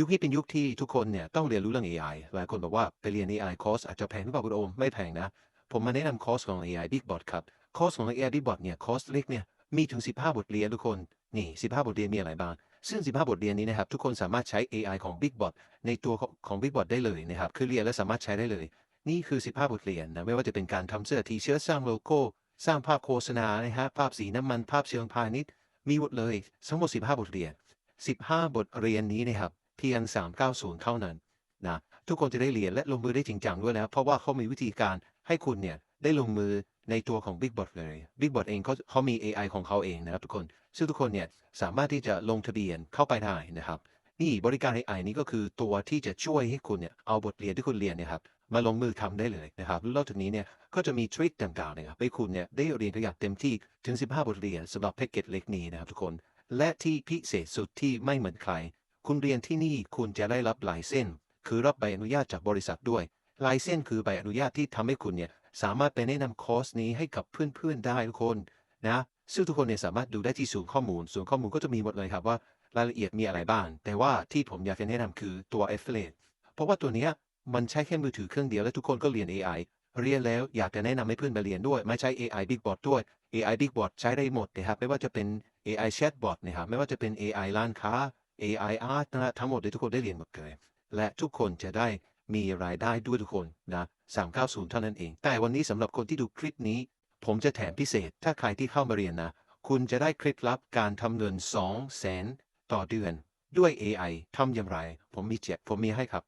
ยุคนี้เป็นยุคที่ทุกคนเนี่ยต้องเรียนรู้เรื่อง AI หลายคนบอกว่าไปเรียน AI คอร์สอาจจะแพงหรือเปล่าคุณโอมไม่แพงนะ ผมมาแนะนำคอร์สของ AI Big Bot ครับ คอร์สของ AI Big Bot เนี่ยคอร์สเล็กเนี่ยมีถึง 15 บทเรียนทุกคน นี่ 15 บทเรียนมีอะไรบ้าง ซึ่ง 15 บทเรียนนี้นะครับทุกคนสามารถใช้ AI ของ Big Bot ในตัวของ Big Bot ได้เลยนะครับคือเรียนแล้วสามารถใช้ได้เลย นี่คือ 15 บทเรียนนะไม่ว่าจะเป็นการทำเสื้อทีเชิ้ตสร้างโลโก้ สร้างภาพโฆษณานะฮะภาพสีน้ำมันภาพเชิงพาณิชย์มีหมดเลยทั้งหมด 15 บทเรียน 15 บทเรียนนี้นะครับ เพียง 390 เท่านั้นนะทุกคนจะได้เรียนและลงมือได้จริงจังด้วยนะเพราะว่าเขามีวิธีการให้คุณเนี่ยได้ลงมือในตัวของ Big Bot เลย Big Bot เองเขาเขามี AI ของเขาเองนะครับทุกคน ซึ่งทุกคนเนี่ยสามารถที่จะลงทะเบียนเข้าไปได้นะครับ นี่บริการ AI นี้ก็คือตัวที่จะช่วยให้คุณเนี่ยเอาบทเรียนที่คุณเรียนเนี่ยครับมาลงมือทำได้เลยนะครับแล้วนอกจากนี้เนี่ยก็จะมีทริคต่างๆนะครับให้คุณเนี่ยได้เรียนตัวอย่างเต็มที่ถึง 15 บทเรียนสำหรับแพ็กเกจเล็กนี้นะครับทุกคน และที่พิเศษสุดที่ไม่เหมือนใคร คุณเรียนที่นี่คุณจะได้รับลายเส้น คือรับใบอนุญาตจากบริษัทด้วย ลายเส้นคือใบอนุญาตที่ทำให้คุณเนี่ยสามารถไปแนะนำคอร์สนี้ให้กับเพื่อนๆได้ทุกคนนะซึ่งทุกคนเนี่ยสามารถดูได้ที่ศูนย์ข้อมูลศูนย์ข้อมูลก็จะมีหมดเลยครับว่ารายละเอียดมีอะไรบ้าง แต่ว่าที่ผมอยากจะแนะนำคือตัว Affiliate เพราะว่าตัวเนี้ยมันใช้แค่มือถือเครื่องเดียวและทุกคนก็เรียน AI เรียนแล้วอยากจะแนะนำให้เพื่อนมาเรียนด้วย ไม่ใช้ AI Big Bot ด้วย AI Big Bot ใช้ได้หมดนะครับไม่ว่าจะเป็น AI Chatbot นะครับไม่ว่าจะเป็น AI ร้านค้า AI Art นะฮะทั้งหมดที่ทุกคนได้เรียนหมดเลย และทุกคนจะได้มีรายได้ด้วยทุกคนนะ390 เท่านั้นเอง แต่วันนี้สำหรับคนที่ดูคลิปนี้ ผมจะแถมพิเศษ ถ้าใครที่เข้ามาเรียนนะ คุณจะได้เคล็ดลับการทำเงิน2 0 0 0 0 0 ต่อเดือน ด้วย AI ทำอย่างไร ผมมีแจกผมมีให้ครับ